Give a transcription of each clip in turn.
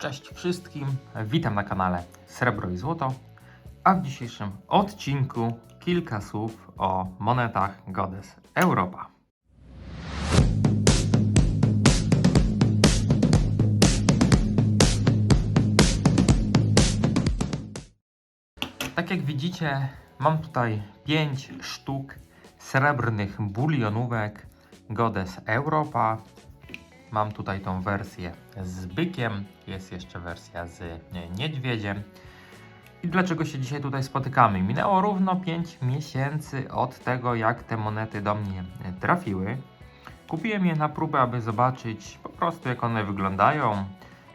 Cześć wszystkim, witam na kanale Srebro i Złoto, a w dzisiejszym odcinku kilka słów o monetach Godes Europa. Tak jak widzicie, mam tutaj 5 sztuk srebrnych bulionówek Godes Europa. Mam tutaj tą wersję z bykiem, jest jeszcze wersja z nie, niedźwiedziem. I dlaczego się dzisiaj tutaj spotykamy? Minęło równo 5 miesięcy od tego, jak te monety do mnie trafiły. Kupiłem je na próbę, aby zobaczyć po prostu, jak one wyglądają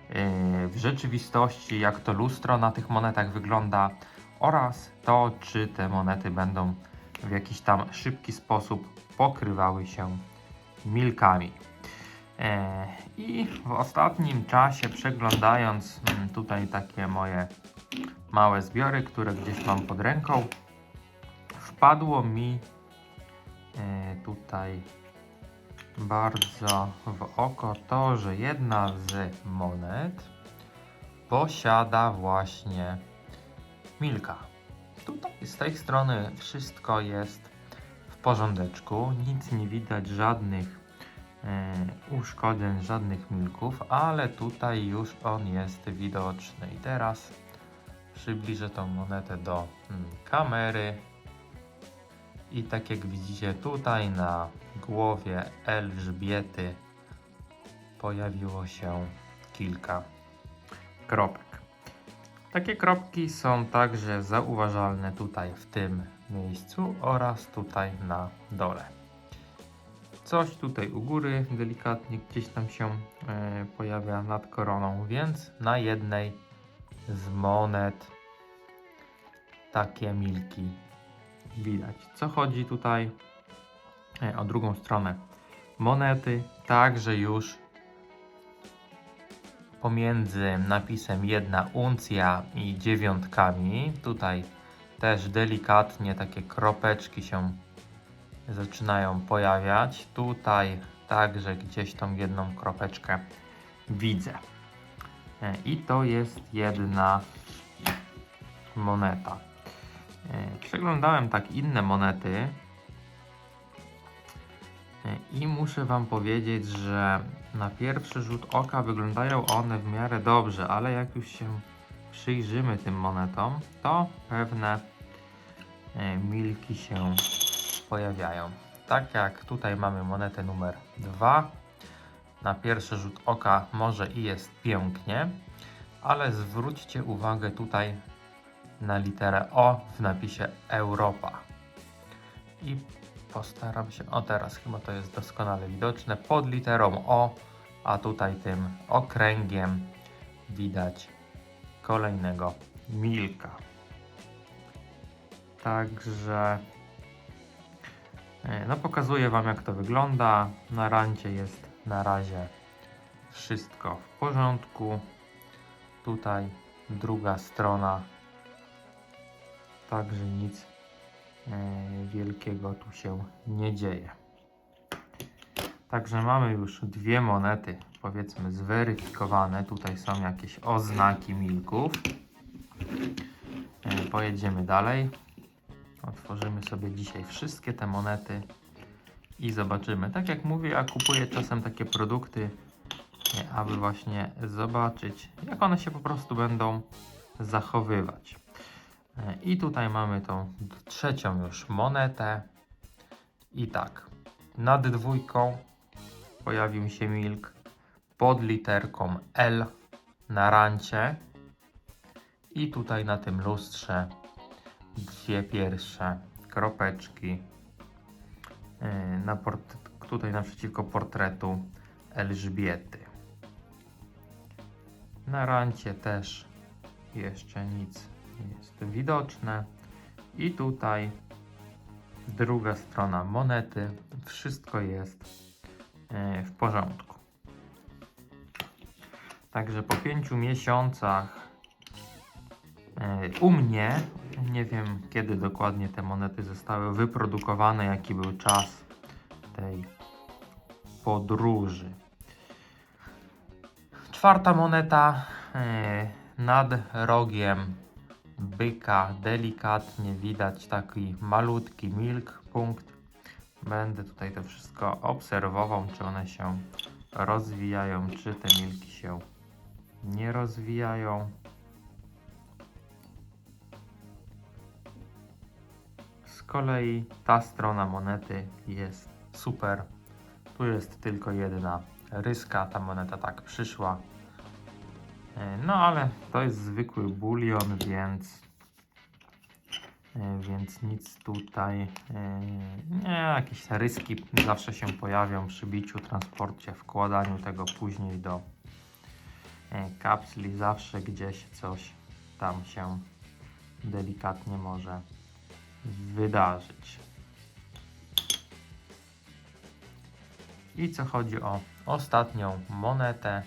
yy, w rzeczywistości, jak to lustro na tych monetach wygląda oraz to, czy te monety będą w jakiś tam szybki sposób pokrywały się milkami. E, I w ostatnim czasie przeglądając mm, tutaj takie moje małe zbiory, które gdzieś mam pod ręką, wpadło mi e, tutaj bardzo w oko to, że jedna z monet posiada właśnie milka. Tutaj z tej strony wszystko jest w porządeczku, nic nie widać żadnych uszkodzeń, żadnych milków, ale tutaj już on jest widoczny. I teraz przybliżę tą monetę do mm, kamery. I tak jak widzicie tutaj na głowie Elżbiety pojawiło się kilka kropek. Takie kropki są także zauważalne tutaj w tym miejscu oraz tutaj na dole. Coś tutaj u góry delikatnie gdzieś tam się e, pojawia nad koroną, więc na jednej z monet takie milki widać. Co chodzi tutaj e, o drugą stronę monety, także już pomiędzy napisem jedna uncja i dziewiątkami, tutaj też delikatnie takie kropeczki się zaczynają pojawiać. Tutaj także gdzieś tą jedną kropeczkę widzę. E, I to jest jedna moneta. E, Przeglądałem tak inne monety e, i muszę Wam powiedzieć, że na pierwszy rzut oka wyglądają one w miarę dobrze, ale jak już się przyjrzymy tym monetom, to pewne milki się pojawiają. Tak jak tutaj mamy monetę numer 2. Na pierwszy rzut oka może i jest pięknie, ale zwróćcie uwagę tutaj na literę O w napisie Europa. I postaram się, o teraz chyba to jest doskonale widoczne, pod literą O, a tutaj tym okręgiem widać kolejnego milka. Także no pokazuję Wam jak to wygląda. Na rancie jest na razie wszystko w porządku. Tutaj druga strona. Także nic e, wielkiego tu się nie dzieje. Także mamy już dwie monety, powiedzmy zweryfikowane. Tutaj są jakieś oznaki milków. E, Pojedziemy dalej. Otworzymy sobie dzisiaj wszystkie te monety i zobaczymy. Tak jak mówię, ja kupuję czasem takie produkty, aby właśnie zobaczyć, jak one się po prostu będą zachowywać. E, I tutaj mamy tą trzecią już monetę. I tak, nad dwójką pojawił się milk pod literką L na rancie. I tutaj na tym lustrze dwie pierwsze kropeczki e, na port- tutaj naprzeciwko portretu Elżbiety. Na rancie też jeszcze nic nie jest widoczne. I tutaj druga strona monety. Wszystko jest e, w porządku. Także po pięciu miesiącach e, u mnie, nie wiem kiedy dokładnie te monety zostały wyprodukowane, jaki był czas tej podróży. Czwarta moneta e, nad rogiem byka delikatnie widać taki malutki milk punkt. Będę tutaj to wszystko obserwował, czy one się rozwijają, czy te milki się nie rozwijają. Kolei ta strona monety jest super. Tu jest tylko jedna ryska, ta moneta tak przyszła. E, No ale to jest zwykły bulion, więc e, więc nic tutaj e, nie, jakieś ryski zawsze się pojawią przy biciu, transporcie, wkładaniu tego później do kapsli, zawsze gdzieś coś tam się delikatnie może wydarzyć. I co chodzi o ostatnią monetę,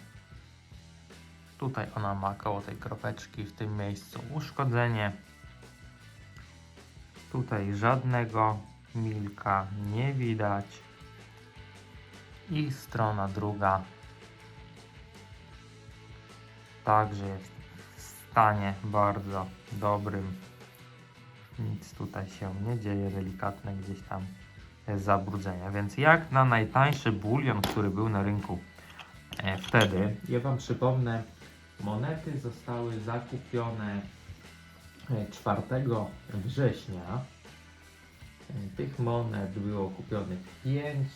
tutaj ona ma koło tej kropeczki w tym miejscu uszkodzenie. Tutaj żadnego milka nie widać. I strona druga także jest w stanie bardzo dobrym. Nic tutaj się nie dzieje, delikatne gdzieś tam zabrudzenia. Więc jak na najtańszy bulion, który był na rynku e, wtedy, ja Wam przypomnę, monety zostały zakupione e, 4 września. E, Tych monet było kupionych 5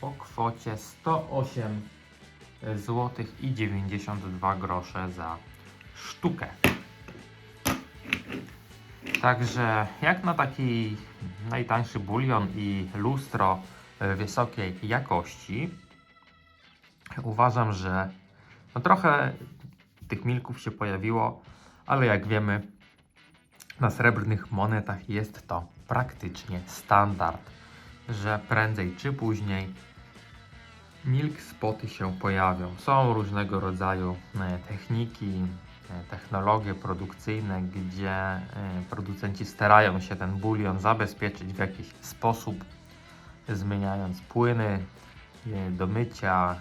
po kwocie 108 zł i 92 grosze za sztukę. Także jak na taki najtańszy bulion i lustro e, wysokiej jakości, uważam, że no trochę tych milków się pojawiło, ale jak wiemy, na srebrnych monetach jest to praktycznie standard, że prędzej czy później milk spoty się pojawią. Są różnego rodzaju e, techniki, technologie produkcyjne, gdzie e, producenci starają się ten bulion zabezpieczyć w jakiś sposób, zmieniając płyny e, do mycia,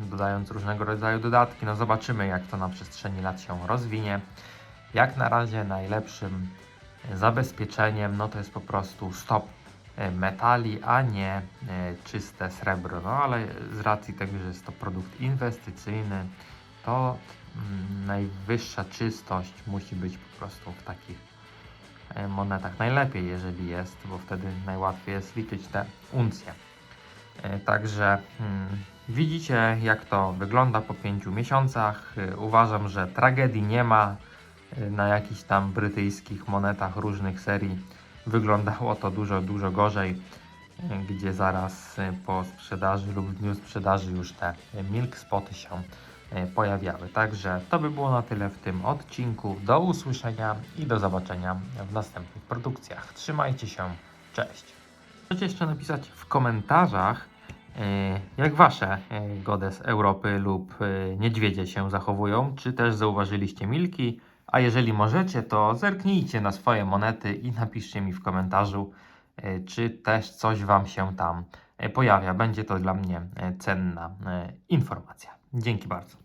e, dodając różnego rodzaju dodatki. No zobaczymy, jak to na przestrzeni lat się rozwinie. Jak na razie najlepszym zabezpieczeniem no to jest po prostu stop metali, a nie czyste srebro. No ale z racji tego, że jest to produkt inwestycyjny, to najwyższa czystość musi być po prostu w takich e, monetach. Najlepiej, jeżeli jest, bo wtedy najłatwiej jest liczyć te uncje. E, Także mm, widzicie, jak to wygląda po pięciu miesiącach. E, Uważam, że tragedii nie ma. Na jakichś tam brytyjskich monetach różnych serii wyglądało to dużo, dużo gorzej, gdzie zaraz po sprzedaży lub w dniu sprzedaży już te milk spoty się pojawiały. Także to by było na tyle w tym odcinku. Do usłyszenia i do zobaczenia w następnych produkcjach. Trzymajcie się, cześć! Możecie jeszcze napisać w komentarzach, e, jak wasze e, godes Europy lub e, niedźwiedzie się zachowują, czy też zauważyliście milki, a jeżeli możecie, to zerknijcie na swoje monety i napiszcie mi w komentarzu, e, czy też coś wam się tam e, pojawia. Będzie to dla mnie e, cenna e, informacja. Dzięki bardzo.